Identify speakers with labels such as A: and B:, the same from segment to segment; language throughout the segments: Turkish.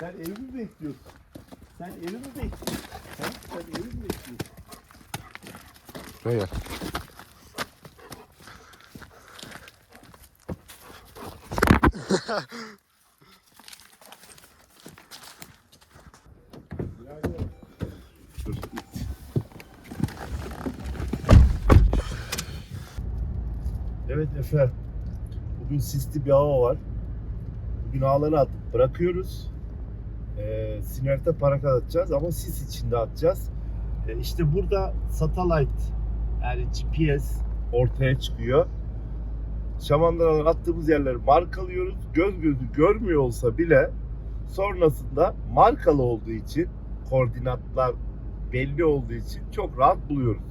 A: Sen evi mi bekliyorsun? Sen evi mi bekliyorsun? Ha? Sen evi mi bekliyorsun?
B: Buraya gel.
A: Evet Efe. Bugün sisli bir hava var. Bugün ağları atıp bırakıyoruz. Ee, Sinert'e para atacağız ama sis içinde atacağız. Ee, işte burada satellite yani GPS ortaya çıkıyor. Şamandıralar attığımız yerleri markalıyoruz. Göz gözü görmüyor olsa bile sonrasında markalı olduğu için koordinatlar belli olduğu için çok rahat buluyoruz.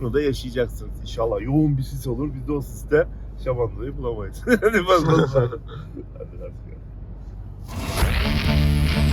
A: Bunu da yaşayacaksınız inşallah. Yoğun bir sis olur. Biz de o siste Şamandıra'yı bulamayız. Hadi bakalım. Hadi hadi. Thank you.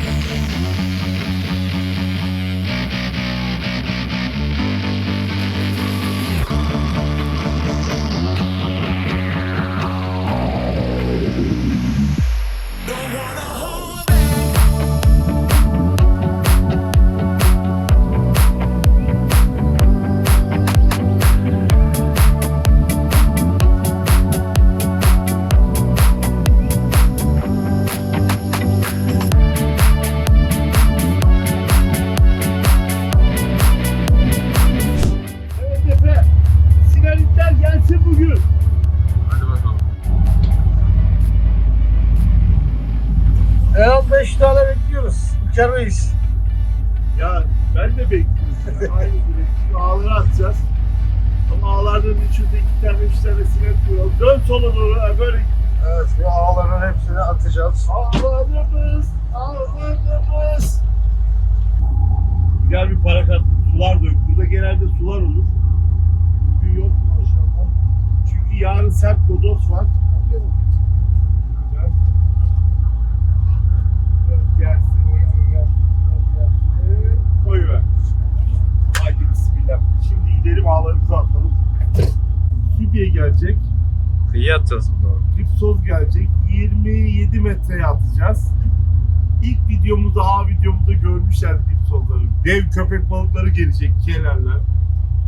A: Dev köpek balıkları gelecek. Kelerler.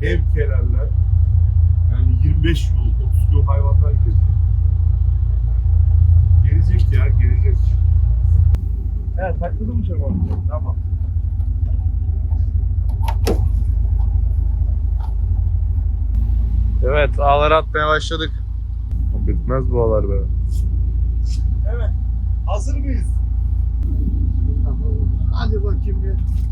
A: Dev kelerler. Yani 25 yıl, 30 yıl hayvanlar gelecek. Gelecek ya, gelecek. Evet, takıldı mı şaman? Tamam.
B: Evet ağları atmaya başladık. Bitmez bu ağlar be.
A: Evet, hazır mıyız? Hadi bakayım bir.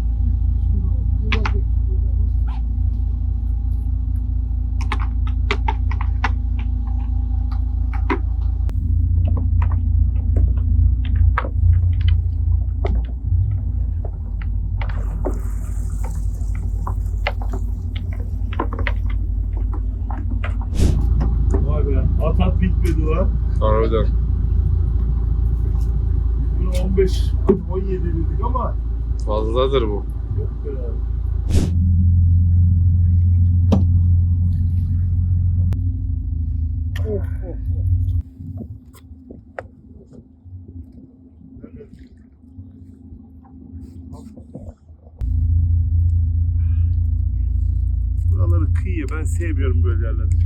A: Vay be, bitmedi lan.
B: Harbiden.
A: Bunu 15, 17 dedik ama
B: Fazladır bu.
A: yok be. Of of of. Evet. Buraları kıyıya ben sevmiyorum böyle çalışmayı.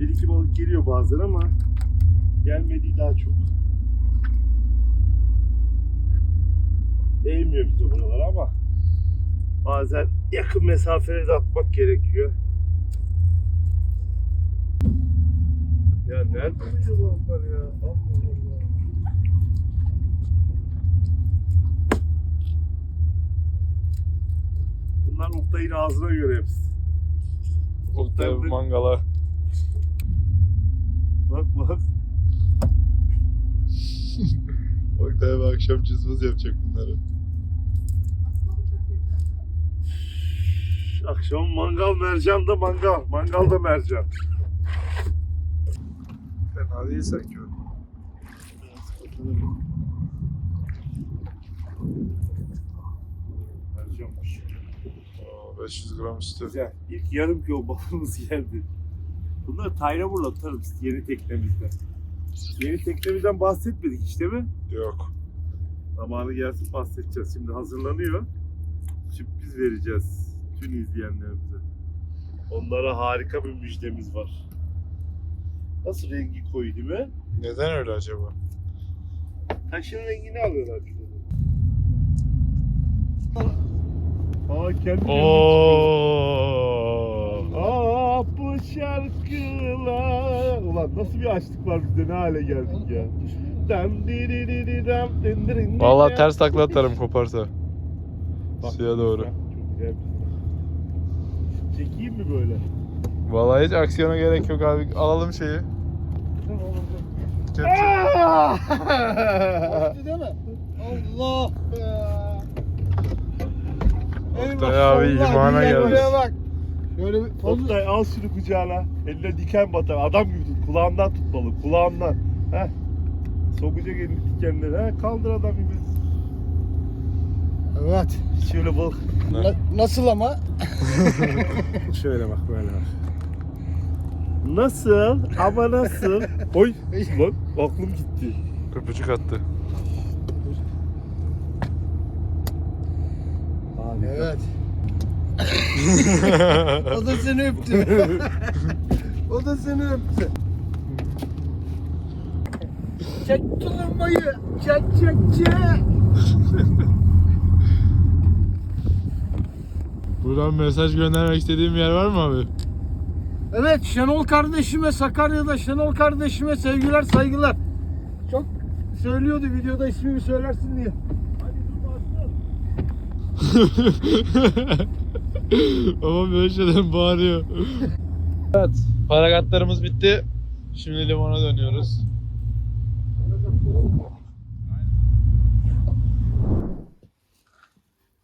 A: Bir iki balık geliyor bazen ama gelmediği daha çok. Değmiyor bize buralar ama bazen yakın mesafeleri de atmak gerekiyor. Ya nerede bu balıklar ya? Allah Allah. Bunlar Oktay'ın ağzına göre hepsi.
B: Oktay mangala.
A: Bak bak.
B: Oktay bir akşam cızmız yapacak bunları.
A: Akşam mangal mercan da mangal. Mangal da mercan.
B: Fena değil sanki.
A: Mercanmış.
B: Aa, 500 gram üstü.
A: Güzel. İlk yarım kilo balığımız geldi. Bunları tayra atarım yeni teknemizde. Yeni teknemizden bahsetmedik işte mi?
B: Yok.
A: Zamanı gelsin bahsedeceğiz. Şimdi hazırlanıyor. Sürpriz vereceğiz tüm izleyenlerimize. Onlara harika bir müjdemiz var. Nasıl rengi koyu değil mi?
B: Neden öyle acaba?
A: Taşın rengini alıyorlar şurada. Aa kendi
B: Oo.
A: Aa bu şarkılar. Ulan nasıl bir açlık var bizde ne hale geldik ya. Din.
B: ters takla atarım koparsa.
A: Bak,
B: Suya doğru.
A: Çok güzel. Çekeyim mi böyle?
B: Vallahi hiç aksiyona gerek yok abi. Alalım şeyi. Kepçe.
C: Değil mi? Allah be.
B: Oktay abi imana
C: gel
B: geldi.
C: bak. Şöyle bir fazla
A: Oktay al şunu kucağına. Eline diken batar. Adam gibi tut. Kulağından tutmalı. Kulağından. Heh. Sokacak elini dikenleri. Heh. Kaldır adam gibi.
C: Evet.
A: Şöyle balık.
C: Na- nasıl ama?
A: Şöyle bak böyle bak. Nasıl? Ama nasıl? Oy. Lan aklım gitti.
B: Köpücük attı.
C: Evet. o da seni öptü. o da seni öptü. Çek tulumbayı. Çek çek çek.
B: Buradan mesaj göndermek istediğim yer var mı abi?
C: Evet Şenol kardeşime Sakarya'da Şenol kardeşime sevgiler saygılar. Çok söylüyordu videoda ismimi söylersin diye.
B: Ama böyle şeyden bağırıyor. evet. Paragatlarımız bitti. Şimdi limana dönüyoruz.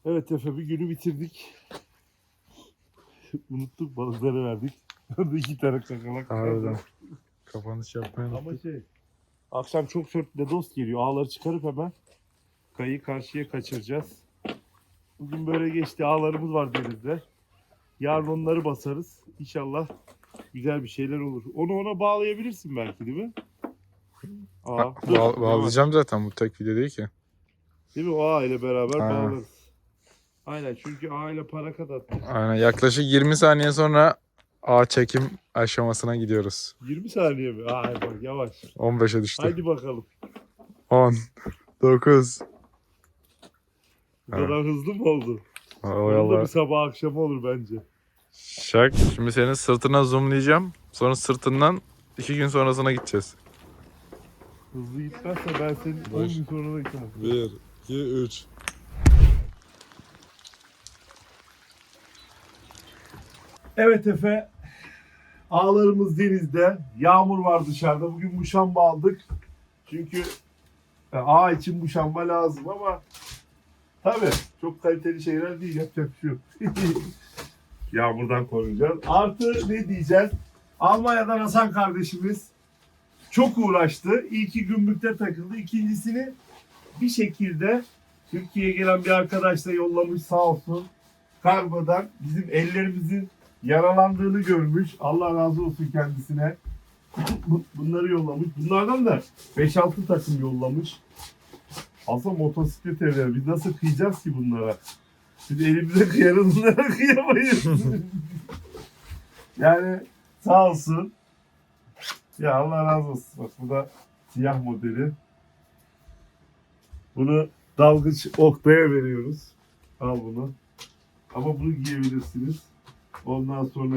A: Evet Efe bir günü bitirdik. Unuttuk balıkları verdik. Orada iki tane kakalak.
B: Harbiden. Kapanış yapmayı
A: Ama şey akşam çok sörtle dost geliyor. Ağları çıkarıp hemen kayıyı karşıya kaçıracağız. Bugün böyle geçti. Ağlarımız var denizde. Yarın onları basarız. İnşallah güzel bir şeyler olur. Onu ona bağlayabilirsin belki değil mi? Aa, dur.
B: Bağ- bağlayacağım zaten bu tek video değil ki.
A: Değil mi? O ağ ile beraber
B: Ha.
A: bağlarız. Aynen çünkü ağ ile para kadar.
B: Aynen yaklaşık 20 saniye sonra ağ çekim aşamasına gidiyoruz.
A: 20 saniye mi? Ay bak yavaş.
B: 15'e düştü.
A: Haydi bakalım.
B: 10 9
A: Bu kadar hızlı mı oldu?
B: O
A: Onun da
B: yollar.
A: bir sabah akşam olur bence.
B: Şak. Şimdi senin sırtına zoomlayacağım. Sonra sırtından 2 gün sonrasına gideceğiz.
A: Hızlı gitmezse ben senin 10
B: Baş.
A: gün sonra da gidemem.
B: 1 2 3
A: Evet Efe. Ağlarımız denizde. Yağmur var dışarıda. Bugün muşamba aldık. Çünkü e, ağ için muşamba lazım ama tabii çok kaliteli şeyler değil. Yapacak bir şey yok. Yağmurdan koruyacağız. Artı ne diyeceğiz? Almanya'dan Hasan kardeşimiz çok uğraştı. İlki gümrükte takıldı. İkincisini bir şekilde Türkiye'ye gelen bir arkadaşla yollamış sağ olsun. Kargodan bizim ellerimizin yaralandığını görmüş. Allah razı olsun kendisine. Bu- Bunları yollamış. Bunlardan da 5-6 takım yollamış. Aslında motosiklet evleri. Biz nasıl kıyacağız ki bunlara? Biz elimize kıyarız bunlara kıyamayız. yani sağ olsun. Ya Allah razı olsun. Bak bu da siyah modeli. Bunu dalgıç Oktay'a veriyoruz. Al bunu. Ama bunu giyebilirsiniz. Ondan sonra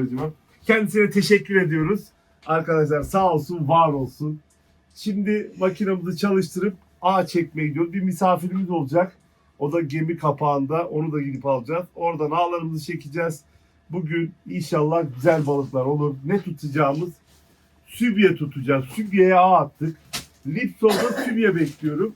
A: kendisine teşekkür ediyoruz. Arkadaşlar sağ olsun, var olsun. Şimdi makinamızı çalıştırıp ağ çekmeye gidiyoruz. Bir misafirimiz olacak. O da gemi kapağında. Onu da gidip alacağız. Oradan ağlarımızı çekeceğiz. Bugün inşallah güzel balıklar olur. Ne tutacağımız? Sübye tutacağız. Sübye'ye ağ attık. Lipson'da sübye bekliyorum.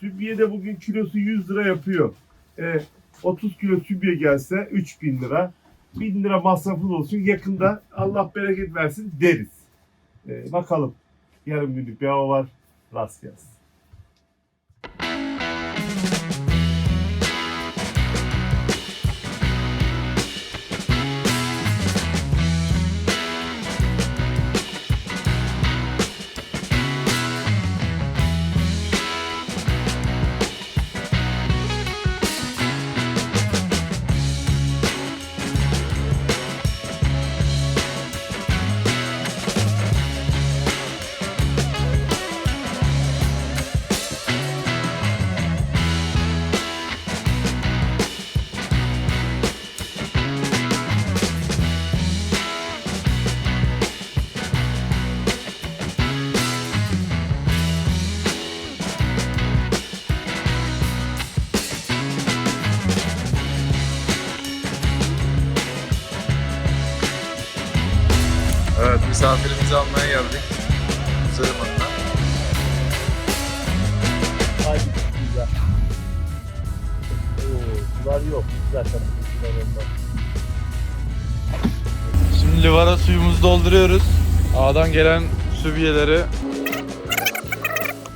A: Sübye de bugün kilosu 100 lira yapıyor. Ee, 30 kilo sübye gelse 3000 lira. 1000 lira masrafın olsun. Yakında Allah bereket versin deriz. Ee, bakalım. Yarım günlük bir hava var. Rast gelsin.
B: Almaya geldik. Zırman'dan.
A: Haydi bismillah. Oo, sular yok. Zaten bu sular ondan.
B: Şimdi livara suyumuzu dolduruyoruz. Ağdan gelen sübyeleri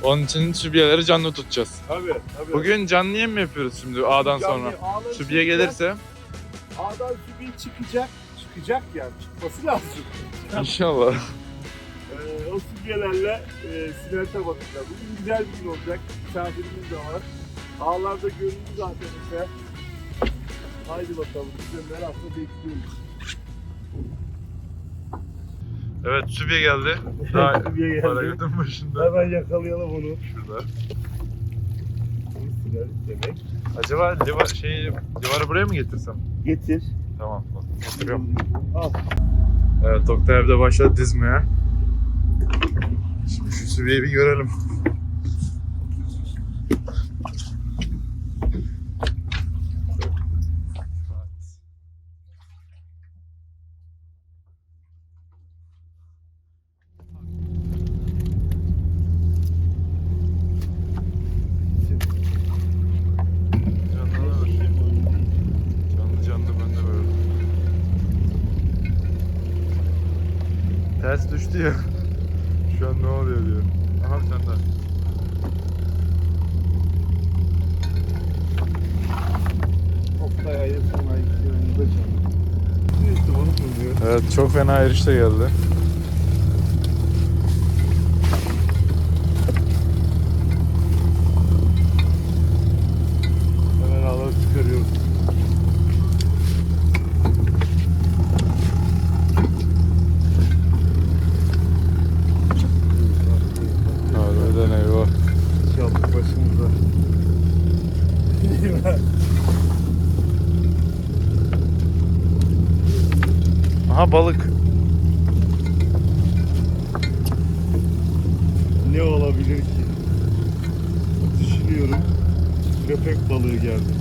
B: onun için sübyeleri canlı tutacağız.
A: Tabii tabii.
B: Bugün canlı yem mi yapıyoruz şimdi ağdan sonra?
A: ağları çıkacak,
B: gelirse
A: Ağdan sübye çıkacak. Çıkacak yani. Çıkması lazım.
B: inşallah.
A: Sübyelerle e, sinerte bakacağız. Bugün güzel bir gün olacak. Misafirimiz de var. Ağlarda göründü zaten işte. Haydi bakalım. Bize merakla bekliyoruz.
B: Evet sübye geldi. Daha
A: Sübye geldi.
B: Paragöt'ün başında.
A: Hemen yakalayalım onu.
B: Şurada.
A: Sinir demek.
B: Acaba liva, şey, livarı buraya mı getirsem?
A: Getir.
B: Tamam. Getiriyorum.
A: Al.
B: Evet Oktay evde başladı dizmeye. Şimdi şu sübyeyi bir görelim. Canlı canlı ben de böyle. Ters düştü ya. Şu an ne oluyor diyor. Aha tane daha.
A: Oktay onu buluyor.
B: Evet çok fena erişte geldi.
A: Hemen ağları çıkarıyorum.
B: Harbiden eyvah.
A: İnşallah başımıza.
B: Aha balık.
A: ne olabilir ki? Düşünüyorum. Köpek balığı geldi.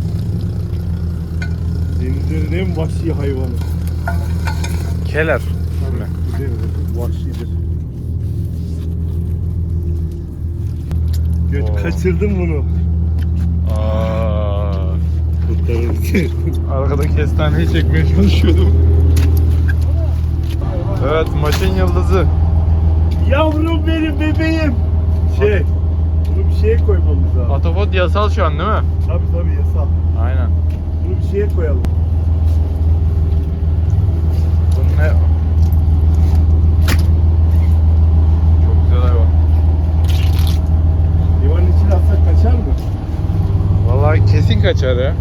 A: Denizlerin en vahşi hayvanı.
B: Keler.
A: Güzel, vahşidir.
B: Oo.
A: kaçırdım bunu.
B: Aa,
A: Kurtarır bizi.
B: arkada kestaneyi çekmeye çalışıyordum. Evet maçın yıldızı.
A: Yavrum benim bebeğim. Şey, bunu bir şeye koymamız lazım.
B: Atopot yasal şu an değil mi?
A: Tabii tabii yasal.
B: Aynen.
A: Bunu bir şeye koyalım.
B: Bu ne? Çok güzel hayvan.
A: Atsak kaçar mı?
B: Vallahi kesin kaçar ya.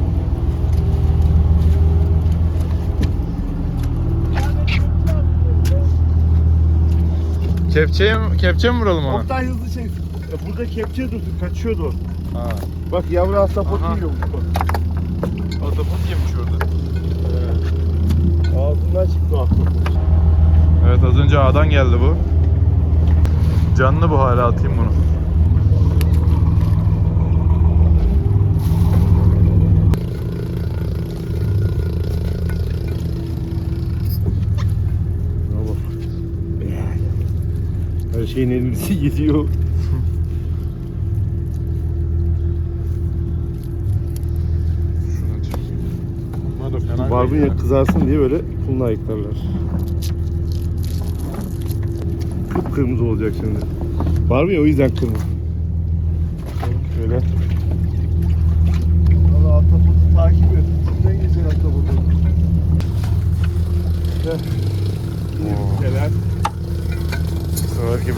B: Kepçeye mi, kepçe mi vuralım ona?
A: Oktay hızlı çek. Ya burada kepçe durdu, kaçıyordu o.
B: Ha.
A: Bak yavru ahtapot
B: Aha.
A: yiyormuş bak.
B: Atopot yemiş orada.
A: Ağzından çıktı ahtapot.
B: Evet az önce A'dan geldi bu. Canlı bu hala atayım bunu.
A: Şuna bak. Her şeyin elimizi gidiyor.
B: Şunu çekeyim. Bunlar da fena
A: Barbunya kızarsın diye böyle kumla ayıklarlar. Kıpkırmızı olacak şimdi. Barbunya o yüzden kırmızı.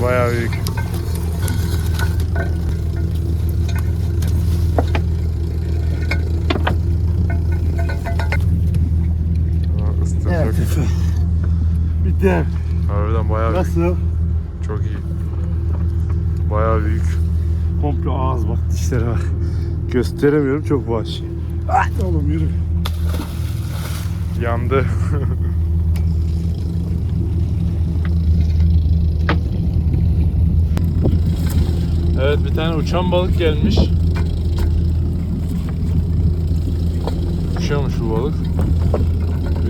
B: Bayağı büyük.
A: Bir de
B: Harbiden bayağı büyük.
A: nasıl?
B: Çok iyi. Bayağı büyük.
A: Komple ağız bak dişlere bak. Gösteremiyorum çok vahşi. Ah oğlum yürü.
B: Yandı. evet bir tane uçan balık gelmiş. Uçuyormuş bu balık.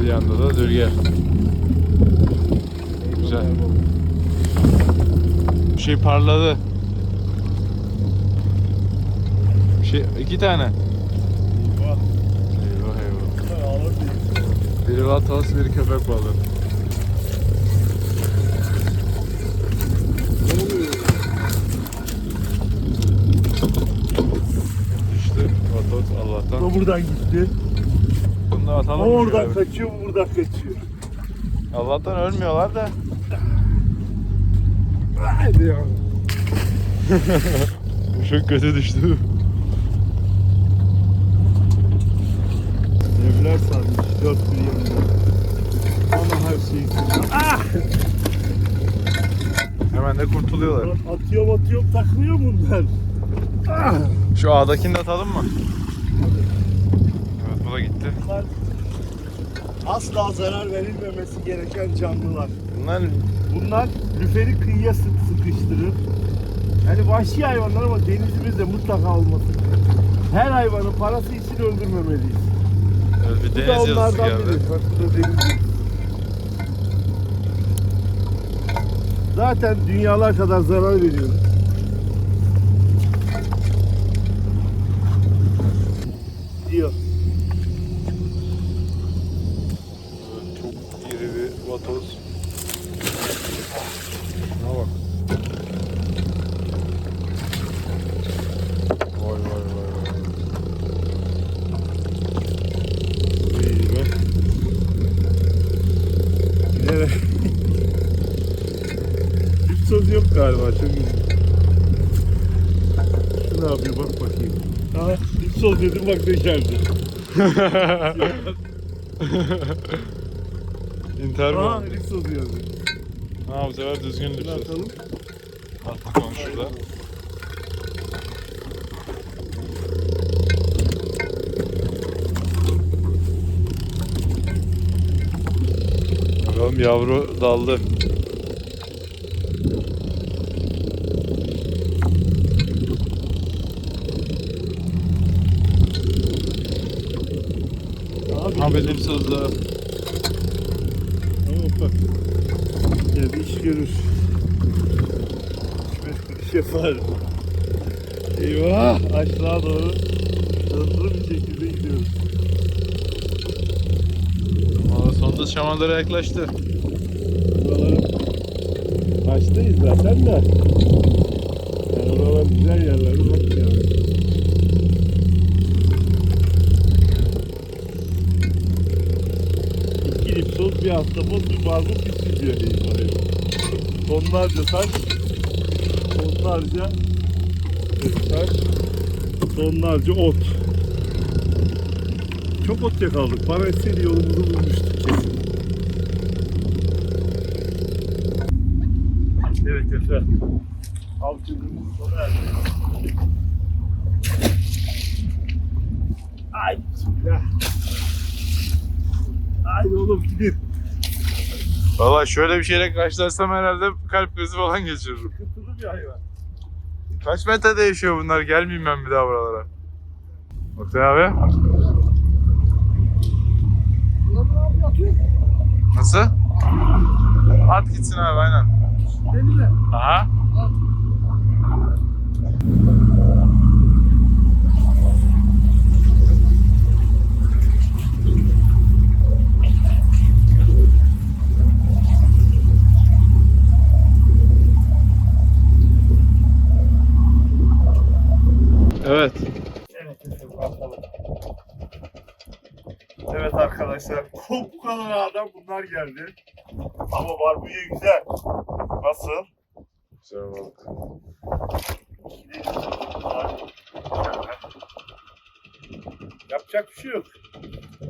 B: Bir yanda da dülger. Güzel. Bir şey parladı. Bir şey iki tane.
A: Eyvah.
B: Eyvah eyvah. Biri vatos, biri köpek balığı. Düştü vatos
A: Bu buradan gitti.
B: Bunu da atalım.
A: O oradan
B: şöyle?
A: kaçıyor, bu buradan kaçıyor.
B: Allah'tan ölmüyorlar da.
A: Hadi ya.
B: Bu çok kötü düştü.
A: Evler sarmış dört bir yanında. Ama her şeyi Ah!
B: Hemen de kurtuluyorlar.
A: Atıyorum atıyorum takmıyor bunlar. Ah!
B: Şu A'dakini de atalım mı? Evet bu da gitti.
A: Bunlar asla zarar verilmemesi gereken canlılar.
B: Bunlar
A: Bunlar lüferi kıyıya sık sıkıştırır. Yani vahşi hayvanlar ama denizimizde mutlaka olması. Her hayvanı parası için öldürmemeliyiz.
B: evet, bir
A: Bu da
B: deniz yazısı
A: onlardan
B: geldi.
A: biri. Bak bu da deniz. Zaten dünyalar kadar zarar veriyoruz. Diyor.
B: Evet, Çok iri bir vatoz. Şuna bak. Vay vay vay vay.
A: İyi be. Bilerek. Hiç söz yok galiba çok iyi. Şu ne yapıyor bak bakayım. Aha hiç söz dedim bak ne geldi.
B: İnter
A: Aha
B: mi?
A: hiç söz yazdı.
B: Ha bu sefer düzgün
A: Şunu
B: düşeceğiz.
A: atalım.
B: At bakalım şurada. Bakalım yavru daldı.
A: Abi,
B: Ahmet'im sözde.
A: Tamam bak. Ya bir iş görür. Bir iş yapar. Eyvah! Aşağı doğru hızlı bir şekilde gidiyoruz.
B: Valla sonunda şamandıra yaklaştı.
A: Buraların zaten de. Yani oralar güzel yerler. Bak ya. Bir ahtapot, bir barbuk, bir stüdyo değil Tonlarca taş, tonlarca taş, tonlarca ot. Çok ot yakaladık. Para etseydi yolumuzu bulmuştuk kesin. Evet Efe. Avcılığımız sona erdi. Ay bismillah. Haydi oğlum gidin.
B: Valla şöyle bir şeyle karşılaşsam herhalde kalp krizi falan geçiririm.
A: Sıkıntılı bir hayvan.
B: Kaç metrede yaşıyor bunlar? Gelmeyeyim ben bir daha buralara. Oktay abi. Nasıl? At gitsin abi aynen.
C: Değil mi?
B: Aha. Evet.
A: Evet Efe bakalım. Evet arkadaşlar. Bu kadar adam bunlar geldi. Ama barbunya güzel. Nasıl?
B: Güzel balık.
A: Yapacak bir şey yok.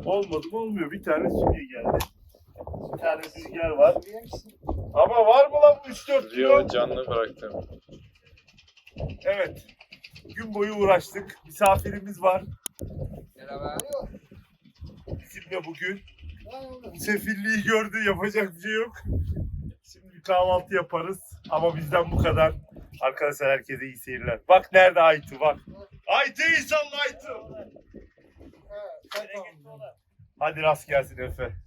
A: Olmadı mı olmuyor. Bir tane süpye geldi. Bir tane rüzgar var. Ama var mı lan bu 3-4 kilo?
B: Canlı bıraktım.
A: Evet. Gün boyu uğraştık. Misafirimiz var.
C: Merhaba.
A: Bizimle bugün. Sefilliği gördü. Yapacak bir şey yok. Şimdi bir kahvaltı yaparız. Ama bizden bu kadar. Arkadaşlar herkese iyi seyirler. Bak nerede Aytu bak. Aytu inşallah Aytu. Hadi rast gelsin Efe.